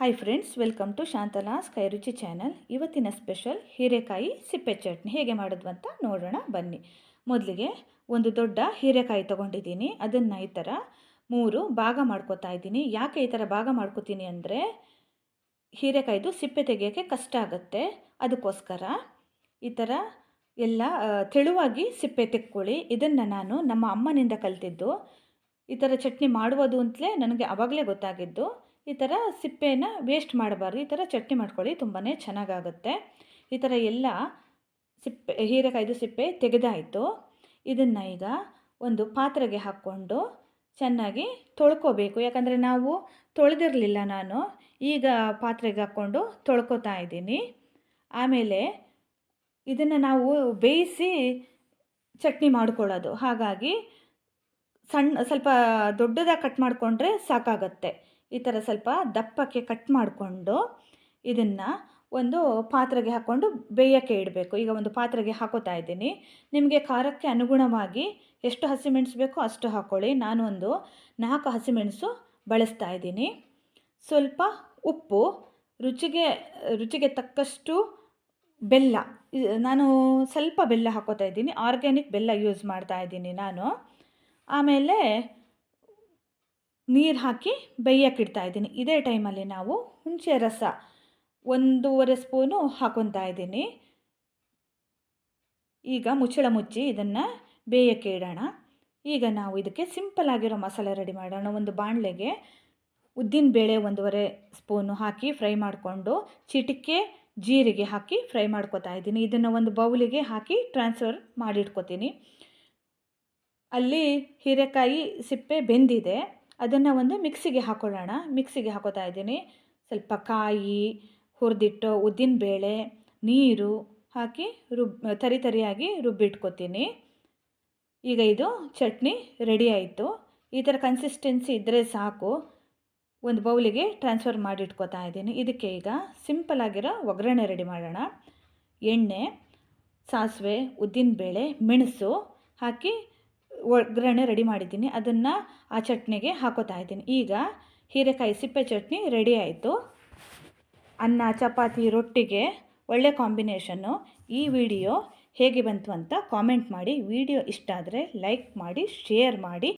Hi friends welcome to Shantala's Kairuchi channel ಇವತ್ತಿನ special ಹೀರೆಕಾಯಿ ಸಿಪ್ಪೆ ಚಟ್ನಿ. ಹೇಗೆ ಮಾಡೋದು ಅಂತ ನೋಡೋಣ, ಬನ್ನಿ. ಮೊದಲಿಗೆ ಒಂದು ದೊಡ್ಡ ಹೀರೆಕಾಯಿ ತೊಗೊಂಡಿದ್ದೀನಿ. ಅದನ್ನು ಈ ಥರ ಮೂರು ಭಾಗ ಮಾಡ್ಕೋತಾ ಇದ್ದೀನಿ. ಯಾಕೆ ಈ ಥರ ಭಾಗ ಮಾಡ್ಕೋತೀನಿ ಅಂದರೆ, ಹೀರೆಕಾಯ್ದು ಸಿಪ್ಪೆ ತೆಗೆಯೋಕ್ಕೆ ಕಷ್ಟ ಆಗುತ್ತೆ. ಅದಕ್ಕೋಸ್ಕರ ಈ ಥರ ಎಲ್ಲ ತೆಳುವಾಗಿ ಸಿಪ್ಪೆ ತೆಕ್ಕೊಳ್ಳಿ. ಇದನ್ನು ನಾನು ನಮ್ಮ ಅಮ್ಮನಿಂದ ಕಲಿತಿದ್ದು. ಈ ಥರ ಚಟ್ನಿ ಮಾಡುವುದು ಅಂತಲೇ ನನಗೆ ಆವಾಗಲೇ ಗೊತ್ತಾಗಿದ್ದು. ಈ ಥರ ಸಿಪ್ಪೆನ ವೇಸ್ಟ್ ಮಾಡಬಾರ್ದು. ಈ ಥರ ಚಟ್ನಿ ಮಾಡ್ಕೊಳ್ಳಿ ತುಂಬಾ ಚೆನ್ನಾಗಾಗುತ್ತೆ. ಈ ಥರ ಎಲ್ಲ ಸಿಪ್ಪೆ, ಹೀರೆಕಾಯ್ದು ಸಿಪ್ಪೆ ತೆಗೆದಾಯಿತು. ಇದನ್ನು ಈಗ ಒಂದು ಪಾತ್ರೆಗೆ ಹಾಕ್ಕೊಂಡು ಚೆನ್ನಾಗಿ ತೊಳ್ಕೊಬೇಕು. ಯಾಕಂದರೆ ನಾವು ತೊಳೆದಿರಲಿಲ್ಲ ನಾನು, ಈಗ ಪಾತ್ರೆಗೆ ಹಾಕ್ಕೊಂಡು ತೊಳ್ಕೊತಾ ಇದ್ದೀನಿ. ಆಮೇಲೆ ಇದನ್ನು ನಾವು ಬೇಯಿಸಿ ಚಟ್ನಿ ಮಾಡ್ಕೊಳ್ಳೋದು. ಹಾಗಾಗಿ ಸಣ್ಣ, ಸ್ವಲ್ಪ ದೊಡ್ಡದಾಗಿ ಕಟ್ ಮಾಡಿಕೊಂಡ್ರೆ ಸಾಕಾಗತ್ತೆ. ಈ ಥರ ಸ್ವಲ್ಪ ದಪ್ಪಕ್ಕೆ ಕಟ್ ಮಾಡಿಕೊಂಡು ಇದನ್ನು ಒಂದು ಪಾತ್ರೆಗೆ ಹಾಕ್ಕೊಂಡು ಬೇಯೋಕ್ಕೆ ಇಡಬೇಕು. ಈಗ ಒಂದು ಪಾತ್ರೆಗೆ ಹಾಕೋತಾ ಇದ್ದೀನಿ. ನಿಮಗೆ ಖಾರಕ್ಕೆ ಅನುಗುಣವಾಗಿ ಎಷ್ಟು ಹಸಿಮೆಣಸು ಬೇಕೋ ಅಷ್ಟು ಹಾಕ್ಕೊಳ್ಳಿ ನಾನು ಒಂದು ನಾಲ್ಕು ಹಸಿಮೆಣಸು ಬಳಸ್ತಾ ಇದ್ದೀನಿ. ಸ್ವಲ್ಪ ಉಪ್ಪು, ರುಚಿಗೆ ರುಚಿಗೆ ತಕ್ಕಷ್ಟು ಬೆಲ್ಲ. ನಾನು ಸ್ವಲ್ಪ ಬೆಲ್ಲ ಹಾಕೋತಾ ಇದ್ದೀನಿ. ಆರ್ಗ್ಯಾನಿಕ್ ಬೆಲ್ಲ ಯೂಸ್ ಮಾಡ್ತಾ ಇದ್ದೀನಿ ನಾನು. ಆಮೇಲೆ ನೀರು ಹಾಕಿ ಬೇಯಕ್ಕಿಡ್ತಾ ಇದ್ದೀನಿ. ಇದೇ ಟೈಮಲ್ಲಿ ನಾವು ಹುಣಸೆ ರಸ ಒಂದೂವರೆ ಸ್ಪೂನು ಹಾಕೊತಾ ಇದ್ದೀನಿ. ಈಗ ಮುಚ್ಚಳ ಮುಚ್ಚಿ ಇದನ್ನು ಬೇಯಕ್ಕೆ ಇಡೋಣ. ಈಗ ನಾವು ಇದಕ್ಕೆ ಸಿಂಪಲ್ ಆಗಿರೋ ಮಸಾಲೆ ರೆಡಿ ಮಾಡೋಣ. ಒಂದು ಬಾಣಲೆಗೆ ಉದ್ದಿನ ಬೇಳೆ ಒಂದೂವರೆ ಸ್ಪೂನು ಹಾಕಿ ಫ್ರೈ ಮಾಡಿಕೊಂಡು ಚಿಟಿಕೆ ಜೀರಿಗೆ ಹಾಕಿ ಫ್ರೈ ಮಾಡ್ಕೊತಾ ಇದ್ದೀನಿ. ಇದನ್ನು ಒಂದು ಬೌಲಿಗೆ ಹಾಕಿ ಟ್ರಾನ್ಸ್ಫರ್ ಮಾಡಿಟ್ಕೊತೀನಿ. ಅಲ್ಲಿ ಹೀರೆಕಾಯಿ ಸಿಪ್ಪೆ ಬೆಂದಿದೆ. ಅದನ್ನು ಒಂದು ಮಿಕ್ಸಿಗೆ ಹಾಕೊಳ್ಳೋಣ. ಮಿಕ್ಸಿಗೆ ಹಾಕೋತಾ ಇದ್ದೀನಿ. ಸ್ವಲ್ಪ ಕಾಯಿ, ಹುರಿದಿಟ್ಟು ಉದ್ದಿನಬೇಳೆ ನೀರು ಹಾಕಿ ರುಬ್, ತರಿ ತರಿಯಾಗಿ ರುಬ್ಬಿಟ್ಕೊತೀನಿ. ಈಗ ಇದು ಚಟ್ನಿ ರೆಡಿ ಆಯಿತು. ಈ ಥರ ಕನ್ಸಿಸ್ಟೆನ್ಸಿ ಇದ್ದರೆ ಸಾಕು. ಒಂದು ಬೌಲಿಗೆ ಟ್ರಾನ್ಸ್ಫರ್ ಮಾಡಿಟ್ಕೊತಾ ಇದ್ದೀನಿ. ಇದಕ್ಕೆ ಈಗ ಸಿಂಪಲ್ ಆಗಿರೋ ಒಗ್ಗರಣೆ ರೆಡಿ ಮಾಡೋಣ. ಎಣ್ಣೆ, ಸಾಸಿವೆ ಉದ್ದಿನಬೇಳೆ ಮೆಣಸು ಹಾಕಿ ಒಗ್ಗರಣೆ ರೆಡಿ ಮಾಡಿದ್ದೀನಿ. ಅದನ್ನು ಆ ಚಟ್ನಿಗೆ ಹಾಕೋತಾ ಇದ್ದೀನಿ. ಈಗ ಹೀರೆಕಾಯಿ ಸಿಪ್ಪೆ ಚಟ್ನಿ ರೆಡಿ ಆಯಿತು. ಅನ್ನ, ಚಪಾತಿ, ರೊಟ್ಟಿಗೆ, ಒಳ್ಳೆ ಕಾಂಬಿನೇಷನ್ನು ಈ ವಿಡಿಯೋ ಹೇಗೆ ಬಂತು ಅಂತ ಕಾಮೆಂಟ್ ಮಾಡಿ. ವಿಡಿಯೋ ಇಷ್ಟ ಆದರೆ ಲೈಕ್ ಮಾಡಿ, ಶೇರ್ ಮಾಡಿ.